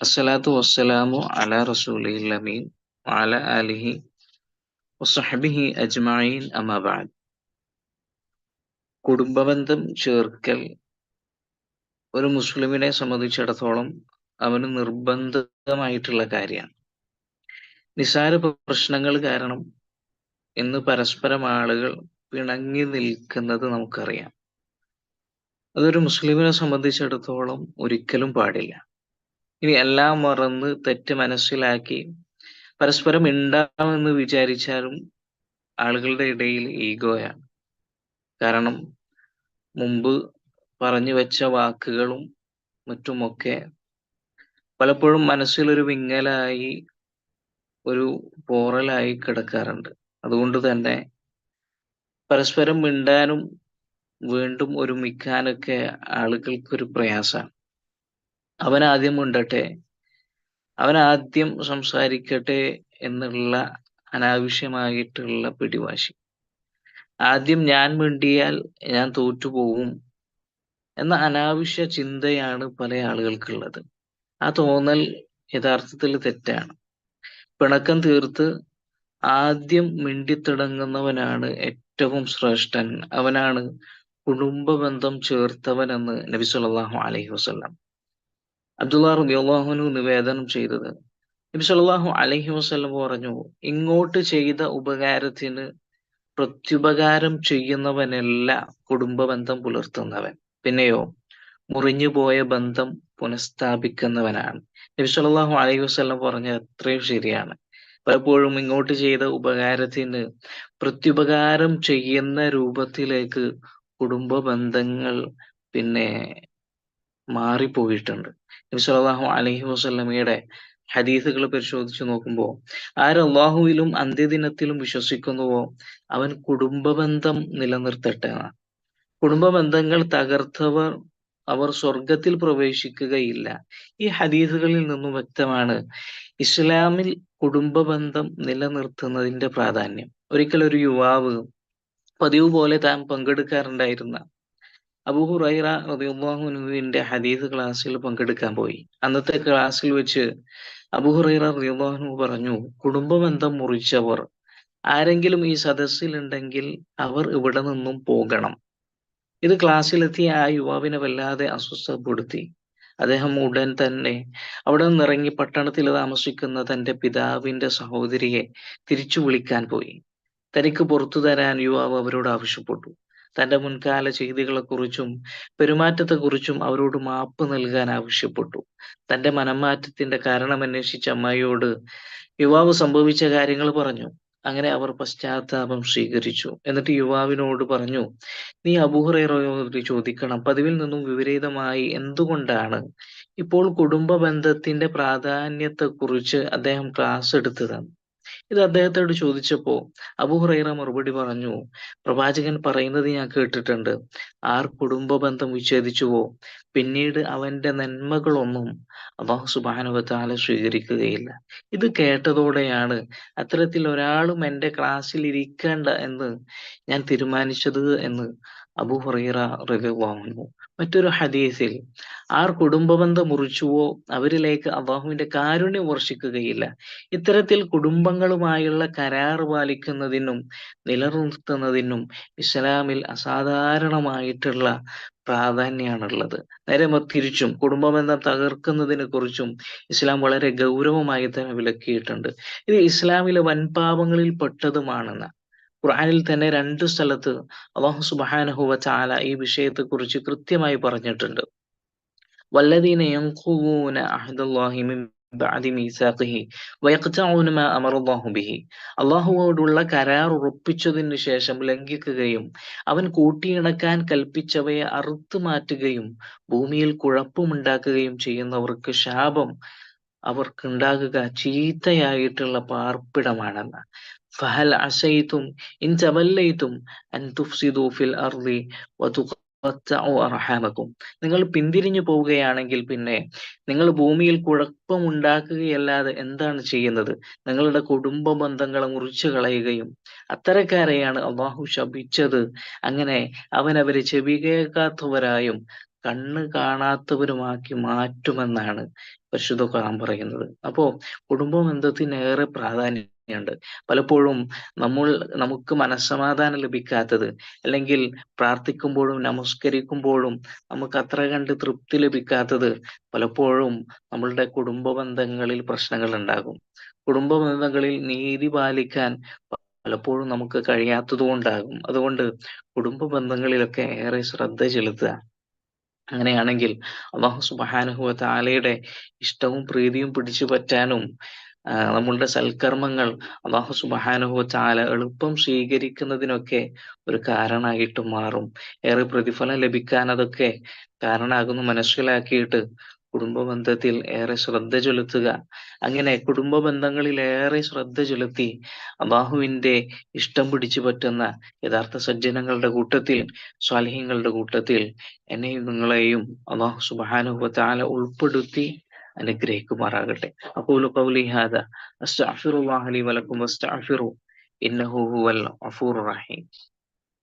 അസ്സലാത്തു വസ്സലാമു കുടുംബബന്ധം ചേർക്കൽ ഒരു മുസ്ലിമിനെ സംബന്ധിച്ചിടത്തോളം അവന് നിർബന്ധമായിട്ടുള്ള കാര്യമാണ്. നിസാര പ്രശ്നങ്ങൾ കാരണം ഇന്ന് പരസ്പരം ആളുകൾ പിണങ്ങി നിൽക്കുന്നത് നമുക്കറിയാം. അതൊരു മുസ്ലിമിനെ സംബന്ധിച്ചിടത്തോളം ഒരിക്കലും പാടില്ല. ഇനി എല്ലാം മറന്ന് തെറ്റ് മനസ്സിലാക്കി പരസ്പരം ഉണ്ടാവുമെന്ന് വിചാരിച്ചാലും ആളുകളുടെ ഇടയിൽ ഈഗോയാണ് കാരണം മുമ്പ് പറഞ്ഞു വെച്ച വാക്കുകളും മറ്റുമൊക്കെ പലപ്പോഴും മനസ്സിലൊരു വിങ്ങലായി ഒരു പോറലായി കിടക്കാറുണ്ട്. അതുകൊണ്ട് തന്നെ പരസ്പരം മിണ്ടാനും വീണ്ടും ഒരുമിക്കാനൊക്കെ ആളുകൾക്കൊരു പ്രയാസമാണ് അവൻ ആദ്യം ഉണ്ടട്ടെ അവൻ ആദ്യം സംസാരിക്കട്ടെ എന്നുള്ള അനാവശ്യമായിട്ടുള്ള പിടിവാശി. ആദ്യം ഞാൻ മിണ്ടിയാൽ ഞാൻ തോറ്റുപോകും എന്ന അനാവശ്യ ചിന്തയാണ് പല ആളുകൾക്കുള്ളത്. ആ തോന്നൽ യഥാർത്ഥത്തിൽ തെറ്റാണ്. പിണക്കം തീർത്ത് ആദ്യം മിണ്ടിത്തുടങ്ങുന്നവനാണ് ഏറ്റവും ശ്രേഷ്ഠൻ. അവനാണ് കുടുംബ ബന്ധം ചേർത്തവൻ എന്ന് നബി സല്ലാഹു അലൈഹി വസല്ലം അബ്ദുല്ലാ റളിയല്ലാഹുനു നിവേദനം ചെയ്തത്. നബി സല്ലാഹു അലൈഹി വസ്ലം പറഞ്ഞു ഇങ്ങോട്ട് ചെയ്ത ഉപകാരത്തിന് പ്രത്യുപകാരം ചെയ്യുന്നവനല്ല കുടുംബ ബന്ധം പുലർത്തുന്നവൻ. പിന്നെയോ മുറിഞ്ഞു പോയ ബന്ധം പുനഃസ്ഥാപിക്കുന്നവനാണ്. നബി സല്ലാഹു അലൈഹി വസ്ലം പറഞ്ഞത് അത്രയും ശരിയാണ്. പലപ്പോഴും ഇങ്ങോട്ട് ചെയ്ത ഉപകാരത്തിന് പ്രത്യുപകാരം ചെയ്യുന്ന രൂപത്തിലേക്ക് കുടുംബ ബന്ധങ്ങൾ പിന്നെ മാറിപ്പോയിട്ടുണ്ട്. നബി സല്ലല്ലാഹു അലൈഹി വസല്ലമയുടെ ഹദീസുകൾ പരിശോധിച്ചു നോക്കുമ്പോൾ ആരല്ലാഹുവിലും അന്ത്യദിനത്തിലും വിശ്വസിക്കുന്നുവോ അവൻ കുടുംബ ബന്ധം നിലനിർത്തട്ടെ കുടുംബ ബന്ധങ്ങൾ തകർത്തവർ അവർ സ്വർഗത്തിൽ പ്രവേശിക്കുകയില്ല. ഈ ഹദീസുകളിൽ നിന്നും വ്യക്തമാണ് ഇസ്ലാമിൽ കുടുംബ ബന്ധം നിലനിർത്തുന്നതിന്റെ പ്രാധാന്യം. ഒരിക്കൽ ഒരു യുവാവ് പതിവ് പോലെ താൻ പങ്കെടുക്കാറുണ്ടായിരുന്ന അബൂ ഹുറൈറ റളിയല്ലാഹുവിന്റെ ഹദീസ് ക്ലാസ്സിൽ പങ്കെടുക്കാൻ പോയി. അന്നത്തെ ക്ലാസ്സിൽ വെച്ച് അബൂ ഹുറൈറ റളിയല്ലാഹു പറഞ്ഞു കുടുംബബന്ധം മുറിച്ചവർ? ആരെങ്കിലും ഈ സദസ്സിൽ ഉണ്ടെങ്കിൽ അവർ ഇവിടെ നിന്നും പോകണം. ഇത് ക്ലാസ്സിലെത്തിയ ആ യുവാവിനെ വല്ലാതെ അസ്വസ്ഥപ്പെടുത്തി. അദ്ദേഹം ഉടൻ തന്നെ അവിടെ നിന്നിറങ്ങി പട്ടണത്തിൽ താമസിക്കുന്ന തന്റെ പിതാവിന്റെ സഹോദരിയെ തിരിച്ചു വിളിക്കാൻ പോയി. തനിക്ക് പുറത്തു തരാൻ യുവാവ് അവരോട് ആവശ്യപ്പെട്ടു. തന്റെ മുൻകാല ചെയ്തികളെക്കുറിച്ചും പെരുമാറ്റത്തെക്കുറിച്ചും അവരോട് മാപ്പ് നൽകാൻ ആവശ്യപ്പെട്ടു. തന്റെ മനംമാറ്റത്തിന്റെ കാരണം അന്വേഷിച്ച അമ്മായിയോട് യുവാവ് സംഭവിച്ച കാര്യങ്ങൾ പറഞ്ഞു. അങ്ങനെ അവർ പശ്ചാത്താപം സ്വീകരിച്ചു. എന്നിട്ട് യുവാവിനോട് പറഞ്ഞു നീ അബൂഹറയോട് ചോദിക്കണം. പതിവിൽ നിന്നും വിപരീതമായി എന്തുകൊണ്ടാണ് ഇപ്പോൾ കുടുംബ ബന്ധത്തിന്റെ പ്രാധാന്യത്തെക്കുറിച്ച് അദ്ദേഹം ക്ലാസ് എടുത്തതെന്ന് ഇത് അദ്ദേഹത്തോട് ചോദിച്ചപ്പോ അബുഹുറൈറ മറുപടി പറഞ്ഞു പ്രവാചകൻ പറയുന്നത് ഞാൻ കേട്ടിട്ടുണ്ട്. ആർ കുടുംബ ബന്ധം വിച്ഛേദിച്ചുവോ? പിന്നീട് അവന്റെ നന്മകളൊന്നും അള്ളാഹു സുബാനുവത്താല സ്വീകരിക്കുകയില്ല. ഇത് കേട്ടതോടെയാണ് അത്തരത്തിൽ ഒരാളും എന്റെ ക്ലാസ്സിൽ ഇരിക്കേണ്ട എന്ന് ഞാൻ തീരുമാനിച്ചത് എന്ന് അബു ഹുറൈറ റളിയല്ലാഹു മറ്റൊരു ഹദീസിൽ ആർ കുടുംബബന്ധം മുറിച്ചുവോ അവരിലേക്ക് അള്ളാഹുവിന്റെ കാരുണ്യം വർഷിക്കുകയില്ല. ഇത്തരത്തിൽ കുടുംബങ്ങളുമായുള്ള കരാർ പാലിക്കുന്നതിനും നിലനിർത്തുന്നതിനും ഇസ്ലാമിൽ അസാധാരണമായിട്ടുള്ള പ്രാധാന്യമാണുള്ളത്. നേരെ തിരിച്ചും കുടുംബബന്ധം തകർക്കുന്നതിനെ കുറിച്ചും ഇസ്ലാം വളരെ ഗൗരവമായി തന്നെ വിലക്കിയിട്ടുണ്ട്. ഇത് ഇസ്ലാമിലെ വൻപാപങ്ങളിൽ പെട്ടതുമാണെന്ന് ഖുർആനിൽ തന്നെ രണ്ട് സ്ഥലത്ത് അള്ളാഹു സുബ്ഹാനഹു വ തആല ഈ വിഷയത്തെ കുറിച്ച് കൃത്യമായി പറഞ്ഞിട്ടുണ്ട്. വല്ലദീന മിൻ ബഅദി മാ അമറല്ലാഹു ബിഹി. അള്ളാഹുവോടുള്ള കരാർ ഉറപ്പിച്ചതിന് ശേഷം ലംഘിക്കുകയും അവൻ കൂട്ടിയിണക്കാൻ കൽപ്പിച്ചവയെ അറുത്തു മാറ്റുകയും ഭൂമിയിൽ കുഴപ്പമുണ്ടാക്കുകയും ചെയ്യുന്നവർക്ക് ശാപം അവർക്കുണ്ടാകുക ചീത്തയായിട്ടുള്ള പാർപ്പിടമാണെന്ന്. ഫഹൽ عسيتم ഇൻ തവല്ലൈതും അൻ തുഫ്സിദു ഫിൽ الأرض വതുഖത്തഉ അർഹാമക്കും നിങ്ങൾ പിന്തിരിഞ്ഞു പോവുകയാണെങ്കിൽ പിന്നെ നിങ്ങൾ ഭൂമിയിൽ കുഴപ്പമുണ്ടാക്കുകയല്ലാതെ എന്താണ് ചെയ്യുന്നത്? നിങ്ങളുടെ കുടുംബ ബന്ധങ്ങളെ മുറിച്ചു കളയുകയും അത്തരക്കാരെയാണ് അള്ളാഹു ശപിച്ചത്. അങ്ങനെ അവൻ അവരെ ചെവി കേൾക്കാത്തവരായും കണ്ണ് കാണാത്തവരുമാക്കി മാറ്റുമെന്നാണ് പരിശുദ്ധ ഖുർആൻ പറയുന്നത്. അപ്പോ കുടുംബ ബന്ധത്തിന് ഏറെ പ്രാധാന്യമുണ്ട്. പലപ്പോഴും നമ്മൾ നമുക്ക് മനസ്സമാധാനം ലഭിക്കാത്തത് അല്ലെങ്കിൽ പ്രാർത്ഥിക്കുമ്പോഴും നമസ്കരിക്കുമ്പോഴും നമുക്ക് അത്ര കണ്ട് തൃപ്തി ലഭിക്കാത്തത് പലപ്പോഴും നമ്മളുടെ കുടുംബ ബന്ധങ്ങളിൽ പ്രശ്നങ്ങൾ ഉണ്ടാകും. കുടുംബ ബന്ധങ്ങളിൽ നീതി പാലിക്കാൻ പലപ്പോഴും നമുക്ക് കഴിയാത്തത് കൊണ്ടാകും. അതുകൊണ്ട് കുടുംബ ബന്ധങ്ങളിലൊക്കെ ഏറെ ശ്രദ്ധ ചെലുത്തുക. അങ്ങനെയാണെങ്കിൽ അള്ളാഹു സുബാനുഹുവ താലയുടെ ഇഷ്ടവും പ്രീതിയും പിടിച്ചു പറ്റാനും നമ്മളുടെ സൽക്കർമ്മങ്ങൾ അള്ളാഹു സുബ്ഹാനഹു വ തആല എളുപ്പം സ്വീകരിക്കുന്നതിനൊക്കെ ഒരു കാരണമായിട്ട് മാറും. ഏറെ പ്രതിഫലം ലഭിക്കാൻ അതൊക്കെ കാരണമാകുന്നു മനസ്സിലാക്കിയിട്ട് കുടുംബ ബന്ധത്തിൽ ഏറെ ശ്രദ്ധ ചെലുത്തുക. അങ്ങനെ കുടുംബ ബന്ധങ്ങളിൽ ഏറെ ശ്രദ്ധ ചെലുത്തി അള്ളാഹുവിന്റെ ഇഷ്ടം പിടിച്ചു പറ്റുന്ന യഥാർത്ഥ സജ്ജനങ്ങളുടെ കൂട്ടത്തിൽ സ്വാലിഹീങ്ങളുടെ കൂട്ടത്തിൽ എന്നെയും നിങ്ങളെയും വ തആല ഉൾപ്പെടുത്തി അനുഗ്രഹിക്കുമാറാകട്ടെ. അഖൂലു ഖൗലി ഹാദാ അസ്തഗ്ഫിറുല്ലാഹി ലി വലക്കും വസ്തഗ്ഫിറു ഇന്നഹു ഹുവൽ ഗഫൂറുർ റഹീം.